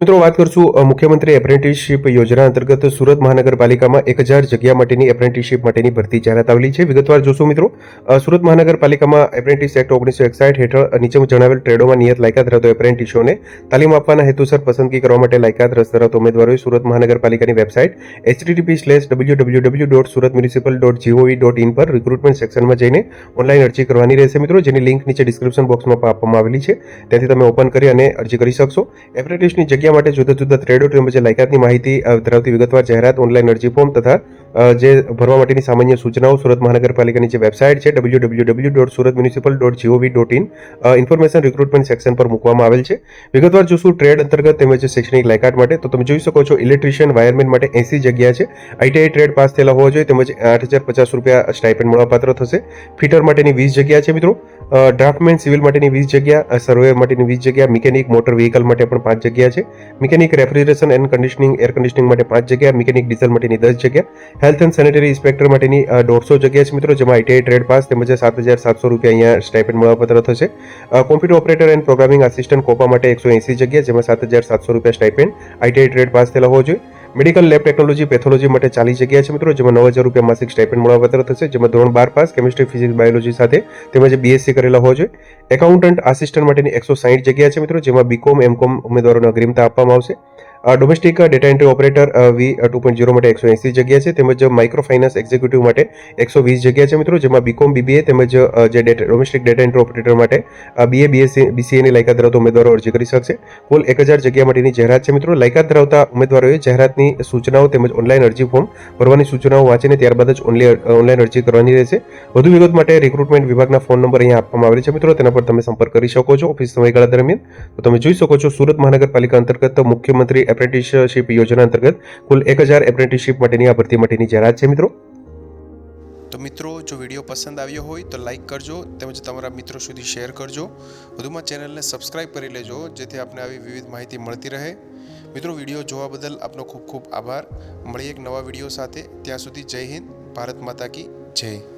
મિત્રો, વાત કરશું મુખ્યમંત્રી એપ્રેન્ટિસશીપ યોજના અંતર્ગત સુરત મહાનગરપાલિકામાં એક હજાર જગ્યા માટેની એપ્રેન્ટિસશીપ માટેની ભરતી જાહેરાત આવેલી છે. વિગતવાર જોશું મિત્રો સુરત મહાનગરપાલિકામાં એપ્રેન્ટિસ એક્ટ ઓગણીસો એકસાઠ હેઠળ નીચે જણાવેલ ટ્રેડોમાં નિયત લાયકાત ધરાવતો એપ્રેન્ટિસોને તાલીમ આપવાના હેતુસર પસંદગી કરવા માટે લાયકાત રસ ધરાવતા ઉમેદવારોએ સુરત મહાનગરપાલિકાની website HTTP slash W W W dot Surat municipal dot GOV dot in પર રિક્રુટમેન્ટ સેક્શનમાં જઈને ઓનલાઈન અરજી કરવાની રહેશે મિત્રો, જેની લિંક નીચે ડિસ્ક્રિપ્શન બોક્સમાં આપવામાં આવેલી છે. ત્યાંથી તમે ઓપન કરી અને અરજી કરી શકશો. એપ્રેન્ટિસની જગ્યા માટે જુદા જુદા ટ્રેડો તેમજ લાયકાતની માહિતી ધરાવતી વિગતવાર જાહેરાત ઓનલાઈન અરજી ફોર્મ તથા જે ભરવા માટેની સામાન્ય સૂચનાઓ સુરત મહાનગરપાલિકાની જે વેબસાઇટ છે W W W dot Surat municipal dot GOV dot in information recruitment section પર મૂકવામાં આવેલ છે. વિગતવાર જોશું ટ્રેડ અંતર્ગત તેમજ શૈક્ષણિક લાયકાત માટે. તો તમે જોઈ શકો છો ઇલેક્ટ્રિશિયન વાયરમેન માટે એસી જગ્યા છે. આઈટીઆઈ ટ્રેડ પાસ થયેલા હોવા જોઈએ, તેમજ આઠ હજાર પચાસ રૂપિયા સ્ટાઇપેન્ડ મળવાપાત્ર થશે. ફિટર માટેની વીસ જગ્યા છે મિત્રો. ડ્રાફ્ટમેન સિવિલ માટેની વીસ જગ્યા સર્વેયર માટેની વીસ જગ્યા મિકેનિક મોટર વ્હીકલ માટે પણ પાંચ જગ્યા છે. Mechanic refrigeration and conditioning air conditioning માટે પાંચ જગ્યા મિકેનિક ડીઝલ માટેની દસ જગ્યા. હેલ્થ એન્ડ સેનેટરી ઇન્સ્પેક્ટર માટેની દોઢસો જગ્યા છે મિત્રો, જેમાં આઈટીઆઈ ટ્રેડ પાસ તેમજ સાત હજાર સાતસો રૂપિયા અહીંયા સ્ટાઇપેન્ડ મળવાપત્ર થશે. Computer operator and programming assistant COPA માટે એકસો એંસી જગ્યા, જેમાં સાત હજાર સાતસો રૂપિયા સ્ટાઇપેન્ડ આઈટીઆઈ ટ્રેડ પાસ થયેલા હોવો જોઈએ. મેડિકલ લેબ ટેકનોલોજી પેથોલોજી માટે ચાલી જગ્યા છે મિત્રો, જેમાં નવ હજાર રૂપિયા માસિક સ્ટાઇપેન્ડ મળવાપાત્ર થશે, જેમાં ધોરણ બાર પાસ, કેમિસ્ટ્રી, ફિઝિક્સ, બાયોલોજી સાથે તેમજ બીએસસી કરેલા હોવા જોઈએ. એકાઉન્ટન્ટ આસિસ્ટન્ટ માટેની એકસો સાઠ જગ્યા છે મિત્રો, જેમાં બીકોમ એમકોમ ઉમેદવારોને અગ્રિમતા આપવામાં આવશે. Domestic data entry operator V two point zero માટે એકસો એંસી જગ્યા છે, તેમજ માઇક્રો ફાઇનાન્સ એક્ઝિક્યુટિવ માટે એકસો વીસ જગ્યા છે મિત્રો, જેમાં બીકોમ બીબીએ તેમજ જે ડોમેસ્ટિક ડેટા એન્ટ્રી ઓપરેટર માટે બીએ બીએસસી બીસીએની લાયકાત ધરાવતા ઉમેદવારો અરજી કરી શકશે. કુલ એક હજાર જગ્યા માટેની જાહેરાત છે મિત્રો. લાયકાત ધરાવતા ઉમેદવારોએ જાહેરાતની સૂચનાઓ તેમજ ઓનલાઈન અરજી ફોર્મ ભરવાની સૂચનાઓ વાંચીને ત્યારબાદ જ ઓનલી- ઓનલાઈન અરજી કરવાની રહેશે. વધુ વિગત માટે રિક્રુટમેન્ટ વિભાગના ફોન નંબર અહીંયા આપવામાં આવેલ છે મિત્રો. તેના પર તમે સંપર્ક કરી શકો છો. ઓફિસ સમયગાળા દરમિયાન. તો તમે જોઈ શકો છો, સુરત મહાનગરપાલિકા અંતર્ગત મુખ્યમંત્રી એપ્રેન્ટિસશીપ યોજના અંતર્ગત કુલ એક હજાર એપ્રેન્ટિસશીપ માટેની આ ભરતી માટેની જાહેરાત છે, મિત્રો. તો મિત્રો, જો વીડિયો પસંદ આવ્યો હોય તો લાઈક કરજો, તેમજ તમારા મિત્રો સુધી શેર કરજો. વધુમાં ચેનલને સબસ્ક્રાઇબ કરી લેજો, જેથી આપને આવી વિવિધ માહિતી મળતી રહે. મિત્રો, વીડિયો જોવા બદલ આપનો ખૂબ ખૂબ આભાર. મળીએ એક નવા વીડિયો સાથે. ત્યાં સુધી જય હિન્દ, ભારત માતા કી જય.